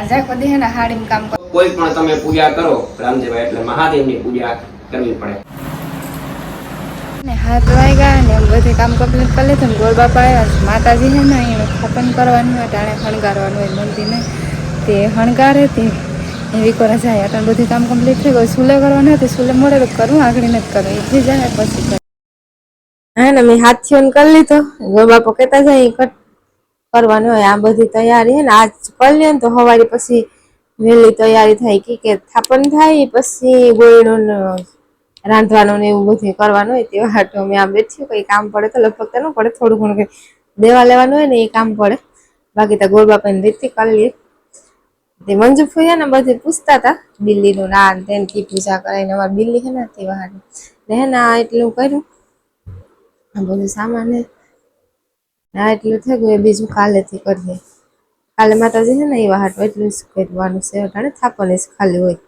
આ જાખો ને હાડીમાં કામ કરે. કોઈ પણ તમે પૂજા કરો રામદેવભાઈ એટલે મહાદેવની પૂજા કરવી પડે. ને હાથ વાગ્યા ને એમ બધે કામ કમ્પ્લીટ કરી લીધું ગોળ બાપા આવ્યા માતાજી ને એને સ્થાપન કરવાનું હોય ટાણે શણગારવાનું હોય મંદિરને. તે શણગારે તે. એવી કરે જાય અટણ બધું કામ કમ્પ્લીટ થઈ ગયું. સુલે કરવાનું હતું સુલે મોડે તો કરવું આગળ નથી કરવું. એ થઈ જાય પછી. હા ને મેં હાથ છીન કરી લીધો. ગોળ બાપો કહેતા જાય એ કટ કરવાનું હોય, આ બધી તૈયારી હે ને, આજ કરી લે ને તો સવારે પછી વહેલી તૈયારી થાય કે થાપન થાય, પછી ગોળનું રાંધવાનું ને એવું બધું કરવાનું હોય તેવા હાટો અમે આ બેઠ્યું કઈ કામ પડે તો લગભગ તો ન પડે, થોડું ઘણું કંઈ દેવા લેવાનું હોય ને એ કામ પડે. બાકી તો ગોળબાપાની બાપાની રીતથી કરી લઈએ તે મંજુ ફૂયા ને બધે પૂછતા હતા બિલ્લીનું ના તેને પૂજા કરાવીને અમારે બિલ્લી હે ને તેવા હાટું ને આ એટલું કર્યું. આ બધું સામાન આ એટલું થઈ ગયું. એ બીજું કાલેથી કરીએ. કાલે માતાજી છે ને એવા હાટું એટલું જ કરવાનું છે. અટાણે થાપણ જ ખાલી હોય.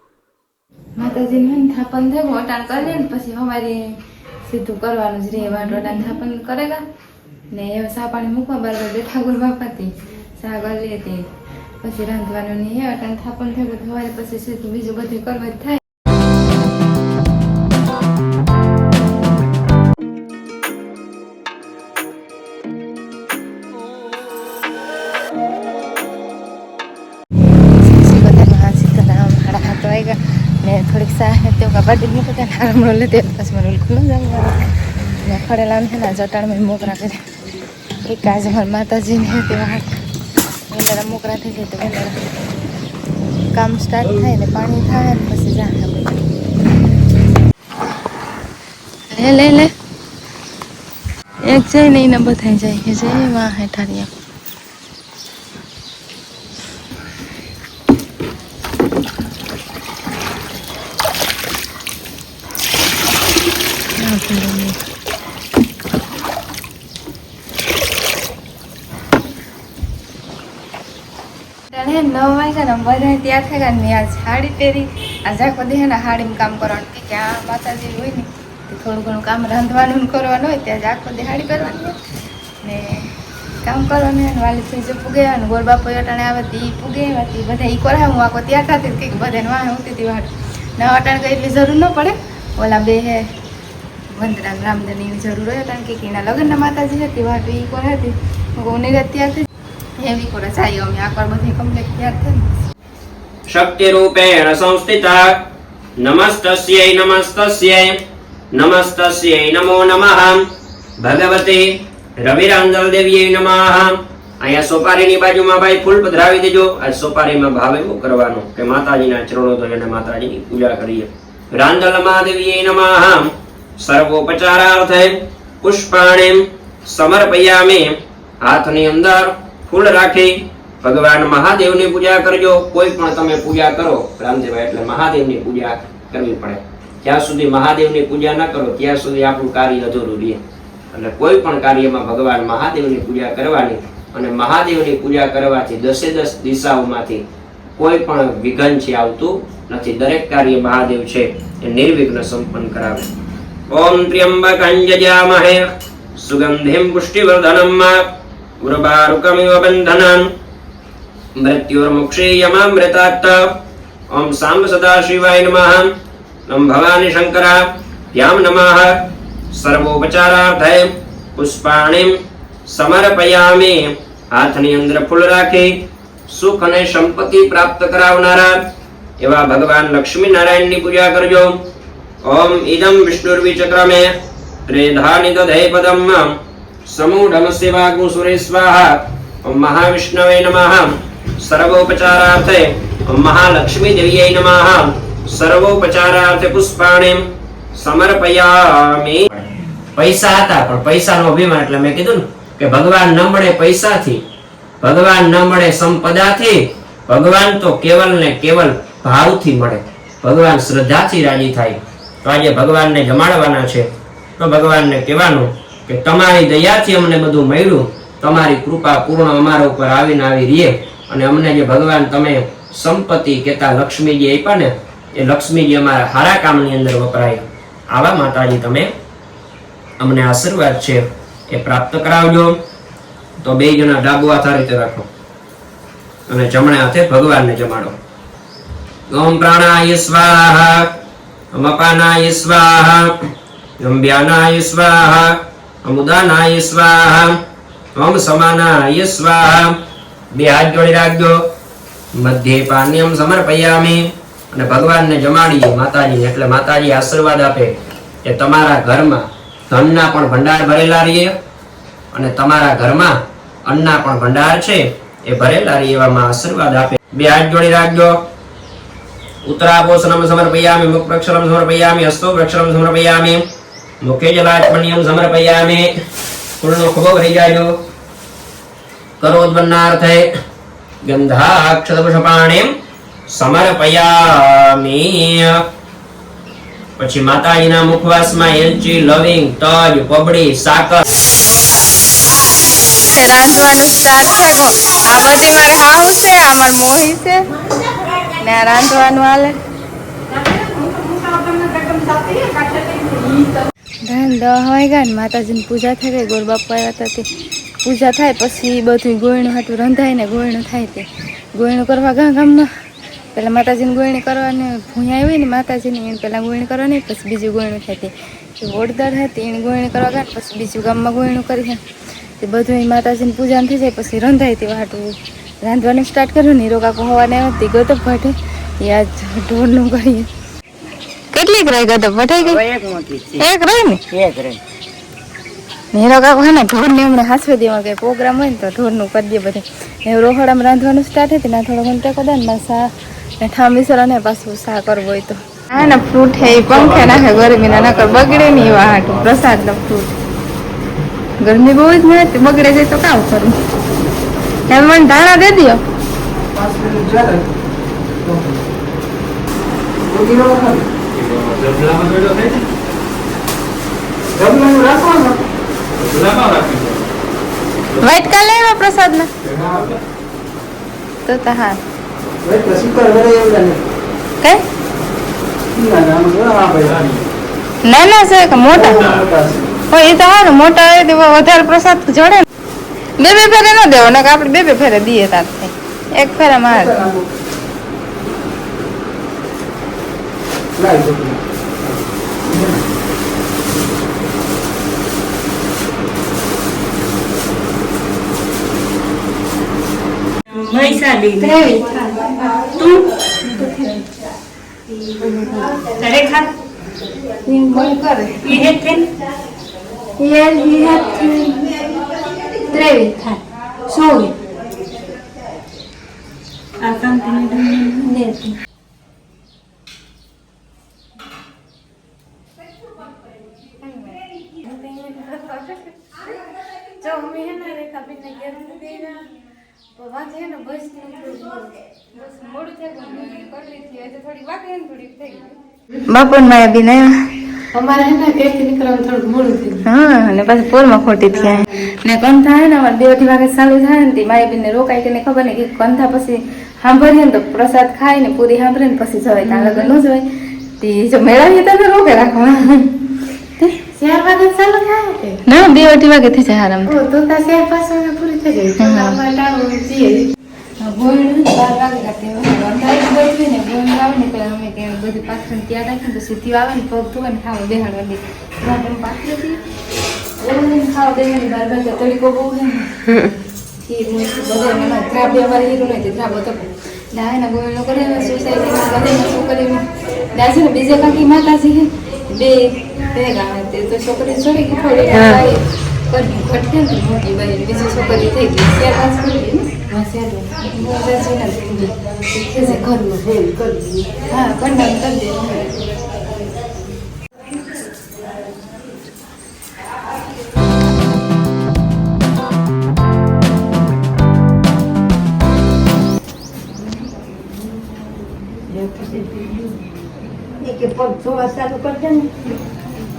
માતાજી ને થાપન થયું અટાણ કરીએ ને, પછી અમારી સીધું કરવાનું જ રહે. વાટ અટાણ થાપન કરેગા ને એ સાપાણી મૂકવા બરાબર બેઠા ગુર બાપાથી સાગર લેતી પછી રાંધવાનું ને હે અટાણ થાપન થયું ગયું. પછી સીધું બીજું બધું કરવા જ થાય. ને થોડીક સા તે કબાડી મૂકી ત્યાં હારમણો લીધે પછી મારું ખુલ્લું જમવાનું ને છે ને જટાણમાં મોકરા કરે એક આજે મારા માતાજીને હે તેવા વેલારા મોકરા થઈ જાય તો વેલારા કામ સ્ટાર્ટ થાય ને પાણી થાય ને પછી જા લે લે લે. એક જાય ને એને બધા જાય કે જય માં હેઠારિયા તને નવ વાગ્યા ને બધા ત્યાં થયા ને આ સાડી પહેરી, આ ઝાકો દે ને હાડીમાં કામ કરવાનું. કે ક્યાં માતાજી હોય ને થોડું ઘણું કામ રાંધવાનું કરવાનું હોય, ત્યાં ઝાકો દે હાડી પહેરવાની ને કામ કરવાનું વાલી થઈ જો પૂગે ને ગોળ બાપો અટાણે આવે તે એ પૂગે તે બધા એ કરાવે. હું આખો ત્યાં થતી કે બધાને વાહ હોતી હતી વાટ ના અટાણે કઈ એટલી જરૂર ન પડે. ઓલા બે હે વંદરા રામદેવની એવી જરૂર હોય કારણ કે એના લગ્નના માતાજી હતી વાટ એ કરે હતી હું નિરત ત્યારથી હેવી કોરા જાય અમે આગળ બધી કમ્પ્લીટ ક્યાં થઈ શક્તિ રૂપેણ સંસ્થિતા નમસ્તસ્યૈ નમસ્તસ્યૈ નમસ્તસ્યૈ નમો નમઃ. ભગવતી રવિરાંજલ દેવીએ નમઃ. અહીંયા સોપારીની બાજુમાં ભાઈ ફૂલ પધરાવી દેજો. આ સોપારીમાં ભાવ એવો કરવાનો કે માતાજીના ચરણો ધોઈ અને માતાજીની પૂજા કરીએ. રાંદલ મહાદેવીએ નમઃ. સર્વોપચારાર્થે પુષ્પાણી સમર્પયામે. હાથની અંદર ફૂલ રાખી ભગવાન મહાદેવની પૂજા કરજો. કોઈ પણ તમે પૂજા કરો રામદેવા એટલે મહાદેવની પૂજા કરવી પડે. જ્યાં સુધી મહાદેવની પૂજા ન કરો, ત્યાં સુધી આપણું કાર્ય અધૂરું રહે. એટલે કોઈ પણ કાર્યમાં ભગવાન મહાદેવની પૂજા કરવાની અને મહાદેવની પૂજા કરવાથી દસે દસ દિશાઓમાંથી કોઈ પણ વિઘન છે આવતું નથી. દરેક કાર્ય મહાદેવ છે, એ નિર્વિઘ્ન સંપન્ન કરાવે. ઓમ ત્ર્યંબકં જજામહે સુગંધિમ પુષ્ટિવર્ધનમ. ઉર્વારુકમિવ બંધનમ મૃત્યુર્મુક્ષીયમામૃતાત્ત ઓમ સાંબ સદાશિવાય નમઃ નમ ભવાની શંકરાભ્યામ નમઃ સર્વોપચારાર્થે પુષ્પાણિમ સમર્પયામિ હાથની અંદર ફૂલ રાખી સુખ અને સંપત્તિ પ્રાપ્ત કરાવનારા એવા ભગવાન લક્ષ્મી નારાયણની પૂજા કરજો ઓમ ઇદમ વિષ્ણુર્વિચક્રમે ત્રેધાનિ દધે પદમ સમૂઢમ સેવાગુ સુરે સ્વાહા મહાવિષ્ણવે નમઃ સર્વોપચારાર્થે મહાલક્ષ્મી દેવ્યై નમઃ સર્વોપચારાર્થે પુષ્પાણિ સમર્પયામિ પૈસા હતા, પણ પૈસાનો અભિમાન એટલે મેં કીધું ને કે ભગવાન ન મળે પૈસાથી, ભગવાન ન મળે સંપદાથી, ભગવાન તો કેવલ ને કેવલ ભાવથી મળે. ભગવાન શ્રદ્ધાથી રાજી થાય. તો આજે ભગવાનને જમાડવાના છે. તો ભગવાનને કહેવાનું કે તમારી દયાથી અમને બધું મળ્યું. તમારી કૃપા પૂર્ણ અમારા ઉપર આવીને આવી રહે અને અમને જે ભગવાન તમે સંપત્તિ કેતા લક્ષ્મીજી આપ્યા ને, એ લક્ષ્મીજી અમારા સારા કામની અંદર વપરાય. આવા માતાજી તમે અમને આશીર્વાદ છે એ પ્રાપ્ત કરાવજો. તો બે જણા ડાબુ હાથ રીતે રાખો. અને જમણે હાથે ભગવાનને જમાડો. ઓમ પ્રાણાય સ્વાહા ઓમ અપાનાય સ્વાહા ઓમ વ્યાનાય સ્વાહા ઓમ ઉદાનાય સ્વાહા. ઓમ સમાનાય સ્વાહા. બે હાથ જોડી રાખજો. મધ્ય પાન્યમ સમર્પયામી. અને ભગવાનને જમાડીએ માતાજી એટલે માતાજી આશીર્વાદ આપે કે તમારા ઘરમાં ધનના પણ ભંડાર ભરેલા રહીએ. અને તમારા ઘરમાં અન્નના પણ ભંડાર છે, એ ભરેલા રહીએ એવામાં આશીર્વાદ આપે. બે હાથ જોડી રાખજો. ઉત્તરાપોષણમ પ્રક્ષરમ મુખપ્રક્ષરમ હસ્તો પ્રક્ષરમ સમર્પયામિ. મુખે જલાચમણ્યમ સમર્પયામિ. ફૂલનો ખભો ભરી જાયજો કરોદ્વન્નાર્થે ગંધાક્ષતપુષપાણીમ સમર્પયામિ. પછી માતાજીના મુખવાસમાં એલચી, લવિંગ, તજ પબડી સાકર. રાંધવાનું સ્ટાર્ટ છે આ બધી મારે હાહુ છે આ માર મોહી છે. ને રાંધવાનું હાલે. ધાન હોય ગયા ને માતાજીની પૂજા થઈ ગઈ ગોળ બાપા હતા તે. પૂજા થાય પછી બધું ગોયણું હાટું રંધાય ને ગોયણું થાય તે. ગોયણું કરવા ગામ ગામમાં. પહેલાં માતાજીની ગોયણી કરવાને ભૂંયા આવી ને માતાજીની, એને પહેલાં ગોયણી કરવાની, પછી બીજું ગોયણું થાય તે. એ હતી, એને ગોયણી કરવા ગયા પછી બીજું ગામમાં ગોયણું કરી તે બધું એ માતાજીની પૂજા થઈ જાય, પછી રંધાય તે હાટું રાંધવાનું સ્ટાર્ટ કર્યું ને રોકા હોવાને હતી ગોતપ ભાટે. એ આજ ઢોરનું કરીએ કેટલીક રહી ગયો ભટાઈ ગઈ? એક મોટી એક રહી ને? એક રે નેરો કાકો હે ને ઢોરને હમણાં હાસવી દેવા કે પ્રોગ્રામ હોય ને તો ઢોરનું કરી દે બધે. ને રોહડામાં રાંધવાનું સ્ટાર્ટ હતી ને થોડો ઘંટો કદા ને મારે સા ને ઠામી સર ને પાછું સા કરવો હોય તો. હા ને ફ્રૂટ હે પંખે નાખે ગરમી ના નકર બગડે નહીં એવા હાટું. પ્રસાદ નો ફ્રૂટ ગરમી બહુ જ ને બગડે જાય તો કામ કરું. એમ મને ધાણા દે દ્યો. વાઈટ કાલે એવા પ્રસાદ ના તો તો હા. કઈ? ના ના, છે કે મોટા? હોય, એ તો હા મોટા હોય તો વધારે પ્રસાદ જોડે બે બે ફેરે ન દેવો ને આપણે બે બે ફેરે દઈએ તાર એક ફેરા માર વૈશાલી તું? તારે ખા. એ હે છે આ કંપની જો અમે હે ને રેખાબેન ને ઘેર નથી ગયા તો વાંચે હે ને બસ બસ મોડું થઈ ગયું કરવી હતી આજે થોડી વાગે ને થોડી થઈ ગઈ બાપન માયા બી ને પાછું ખોટી થયા. ને કંથા હે ને અમારે અઢી વાગે ચાલુ થાય ને માયા બેન ને રોકાય કે ખબર નહીં કે કંથા પછી સાંભળીએ ને તો પ્રસાદ ખાય ને પૂરી સાંભળે ને પછી જવાય ત્યાં લગન ન જવાય. તે જો મેળવીએ તમે રોકે રાખવા ચાર વાગે ચાલુ થાય ના બે અઢી વાગે થઈ જાય આરામ તો તા ચાર પાંચ વાગે પૂરી થઈ ગઈ તો ગોળનું બાર વાગે ને ગોળ આવે ને પેલા અમે કે બધી પાછળ ત્યાં રાખીને તો સીધી આવે ને પગ ધોવે ને ખાવા બેહાડવા દે. રાતે પાછી હતી ઓળીને ખાવા બેહાડી બાર વાગે તડીકો બહુ છે ને. ખીર મૂકી બધે એમાં ધ્રાબી અમારે હીરો નથી ધ્રાબો તો ના એના ગોળનો કરે સોસાયટીમાં બધે છોકરીમાં ના ને બીજે કાકી માતાજી બે ભેગા હોય તે તો છોકરી છોડી થોડી કરી ઘટકે ને મોટી બની બીજી છોકરી થઈ ગઈ ત્યાં પાસ કરી ગઈ ને હા શેર મોજાજી નથી થઈ ગઈ ઘરનું ફેર કરી હા કંડામ કરી દે કે પગ ધોવા ચાલુ કરજે ને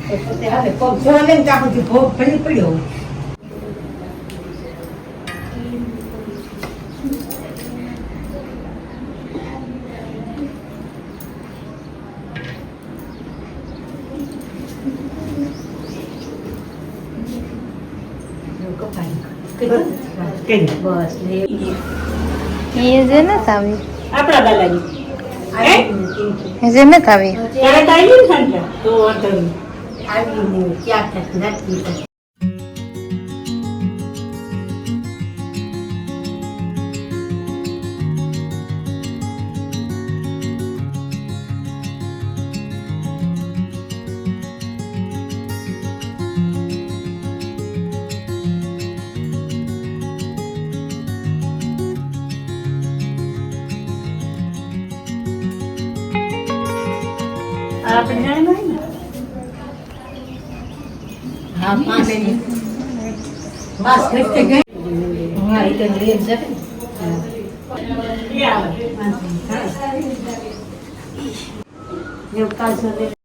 એટલે હવે પગ ધોવા લે ને ત્યાં સુધી ભોગ ભરી પડ્યો બસ લે એ જે નથી આવી આપણા બાલાજી. એ જે નથી આવી ને તો ક્યાં નથી. હા પાંચ. બસ ઘટતે ગઈ હા એ તો રેલ જશે એ એવું કાલ